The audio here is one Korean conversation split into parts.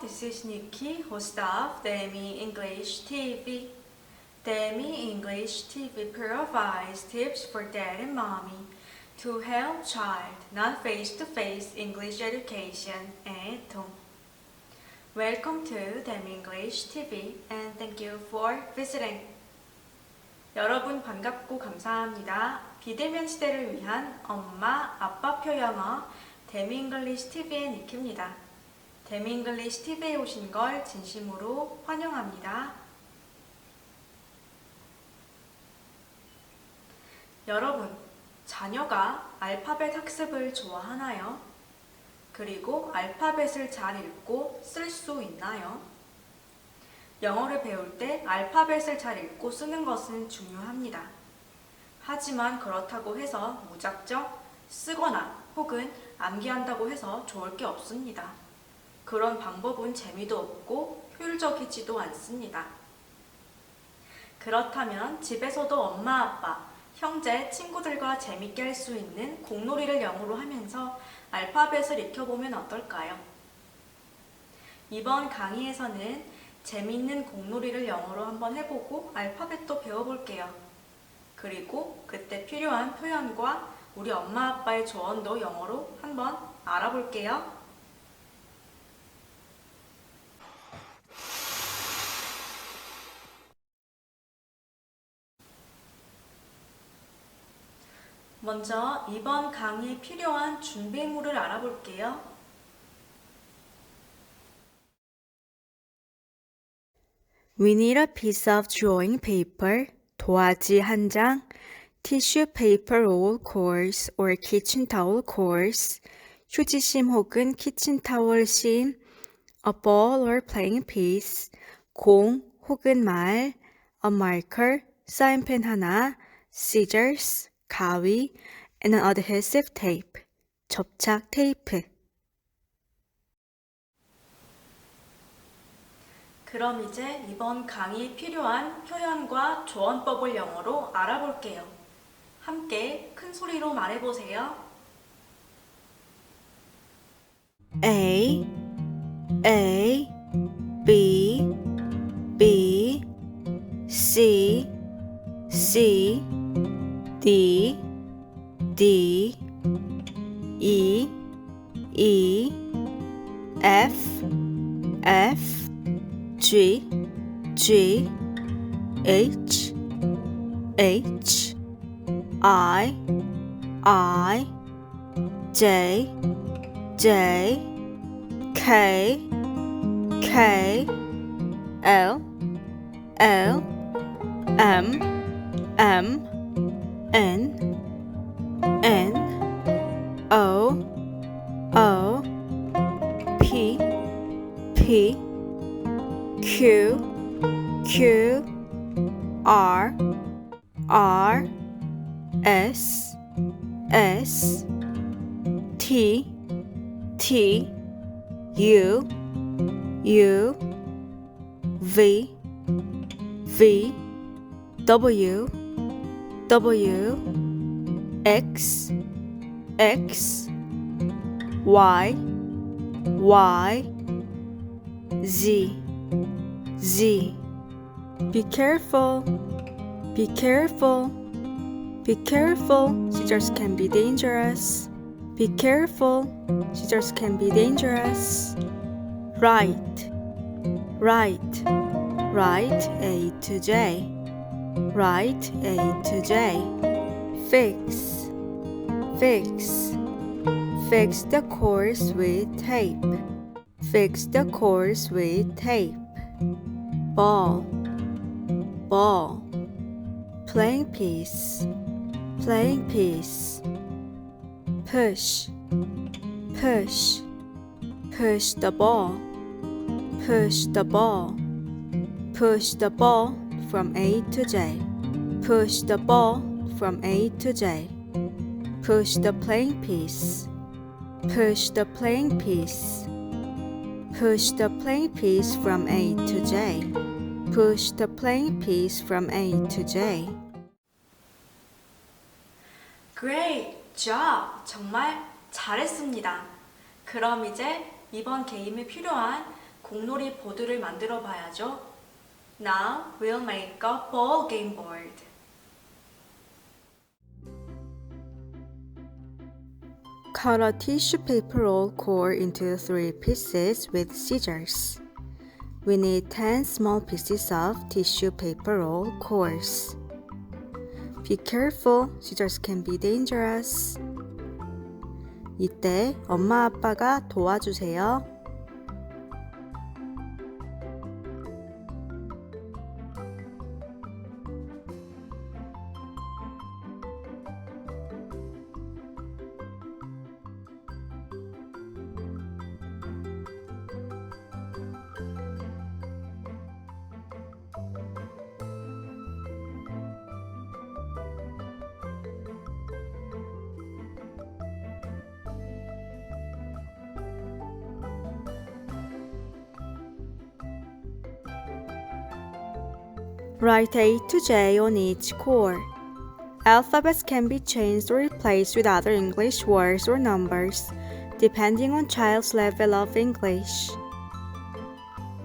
this is Nikki, host of Demi English TV. Demi English TV provides tips for dad and mommy to help child not face-to-face English education at home. Welcome to Demi English TV and thank you for visiting. 여러분 반갑고 감사합니다. 비대면 시대를 위한 엄마, 아빠표 영어 데미 잉글리시 TV의 니키입니다. 데미잉글리시 TV에 오신 걸 진심으로 환영합니다. 여러분, 자녀가 알파벳 학습을 좋아하나요? 그리고 알파벳을 잘 읽고 쓸 수 있나요? 영어를 배울 때 알파벳을 잘 읽고 쓰는 것은 중요합니다. 하지만 그렇다고 해서 무작정 쓰거나 혹은 암기한다고 해서 좋을 게 없습니다. 그런 방법은 재미도 없고 효율적이지도 않습니다. 그렇다면 집에서도 엄마, 아빠, 형제, 친구들과 재밌게 할 수 있는 공놀이를 영어로 하면서 알파벳을 익혀보면 어떨까요? 이번 강의에서는 재밌는 공놀이를 영어로 한번 해보고 알파벳도 배워볼게요. 그리고 그때 필요한 표현과 우리 엄마 아빠의 조언도 영어로 한번 알아볼게요. 먼저 이번 강의에 필요한 준비물을 알아볼게요. We need a piece of drawing paper, 도화지 한 장, tissue paper roll course or kitchen towel course, 휴지심 혹은 키친타월 심, a ball or playing piece, 공 혹은 말, a marker, 사인펜 하나, scissors, 가위, and an adhesive tape, 접착 테이프. 그럼 이제 이번 강의에 필요한 표현과 조언법을 영어로 알아볼게요. 함께 큰 소리로 말해보세요. A A B B C C D D E E F F G G H H I I J J K K L L M M N N O O P P Q Q R R S S T T U U V V W W X X Y Y Z Z Be careful Be careful Be careful scissors can be dangerous Be careful Scissors can be dangerous. Right, right, right A to J. Right A to J. Fix, fix, fix the course with tape. Fix the course with tape. Ball, ball. Playing piece, playing piece. Push push, push the ball, push the ball, push the ball from A to J, push the ball from A to J, push the playing piece, push the playing piece, push the playing piece from A to J, push the playing piece from A to J. Great job! 정말 잘했습니다. 그럼 이제 이번 게임에 필요한 공놀이 보드를 만들어 봐야죠. Now we'll make a ball game board. Cut a tissue paper roll core into three pieces with scissors. We need 10 small pieces of tissue paper roll cores. Be careful, scissors can be dangerous. 이때 엄마 아빠가 도와주세요. Write A to J on each core. Alphabets can be changed or replaced with other English words or numbers, depending on child's level of English.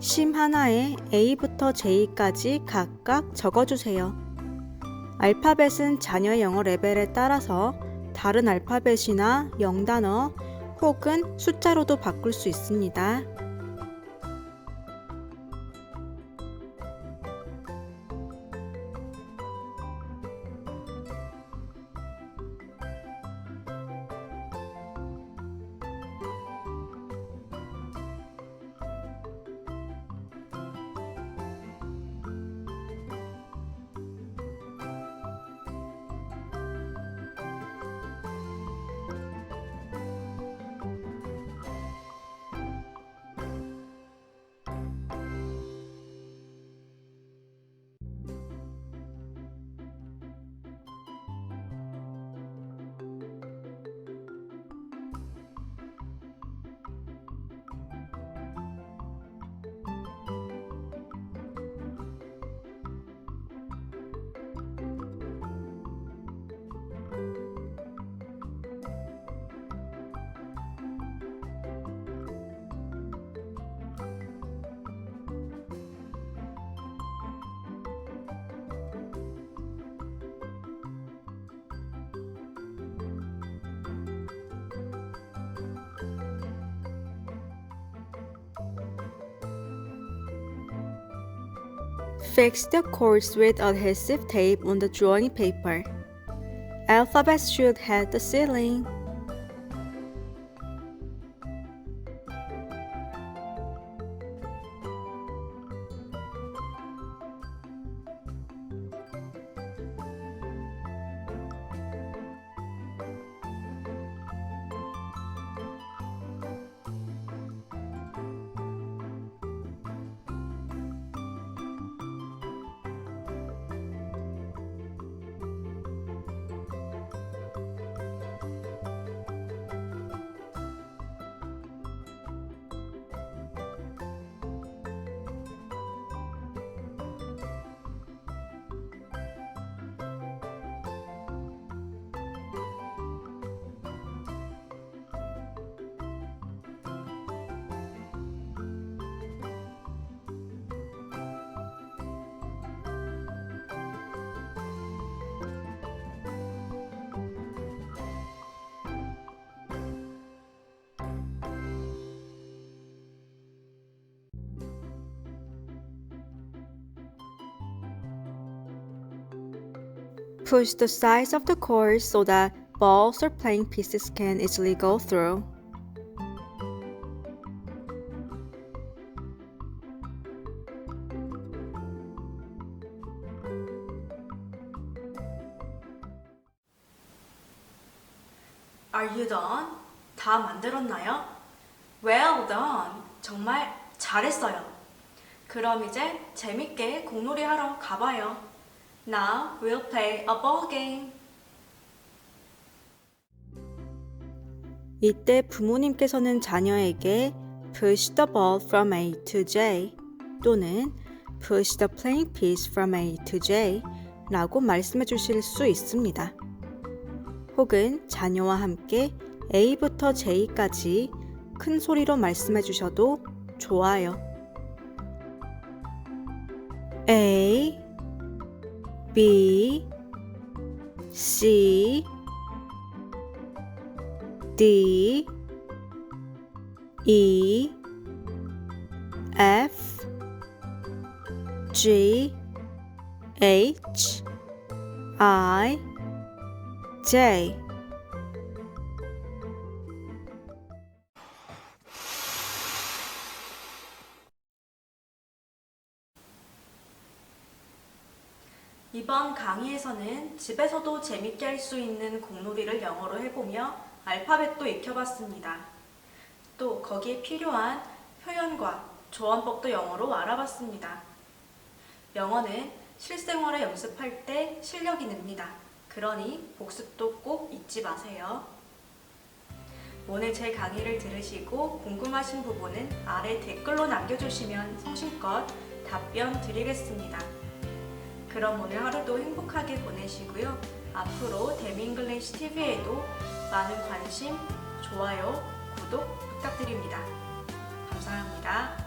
심 하나에 A부터 J까지 각각 적어주세요. 알파벳은 자녀의 영어 레벨에 따라서 다른 알파벳이나 영단어 혹은 숫자로도 바꿀 수 있습니다. Fix the chords with adhesive tape on the drawing paper. Alphabets should hit the ceiling. Push the sides of the chords so that balls or playing pieces can easily go through. Are you done? 다 만들었나요? Well done. 정말 잘했어요. 그럼 이제 재밌게 공놀이 하러 가봐요. Now we'll play a ball game. 이때 부모님께서는 자녀에게 push the ball from A to J 또는 push the playing piece from A to J 라고 말씀해 주실 수 있습니다. 혹은 자녀와 함께 A부터 J까지 큰 소리로 말씀해 주셔도 좋아요. A B C D E F G H I J 이번 강의에서는 집에서도 재밌게 할 수 있는 공놀이를 영어로 해보며 알파벳도 익혀봤습니다. 또 거기에 필요한 표현과 조언법도 영어로 알아봤습니다. 영어는 실생활에 연습할 때 실력이 늡니다. 그러니 복습도 꼭 잊지 마세요. 오늘 제 강의를 들으시고 궁금하신 부분은 아래 댓글로 남겨주시면 성심껏 답변 드리겠습니다. 그럼 오늘 하루도 행복하게 보내시고요. 앞으로 데미잉글리시 TV에도 많은 관심, 좋아요, 구독 부탁드립니다. 감사합니다.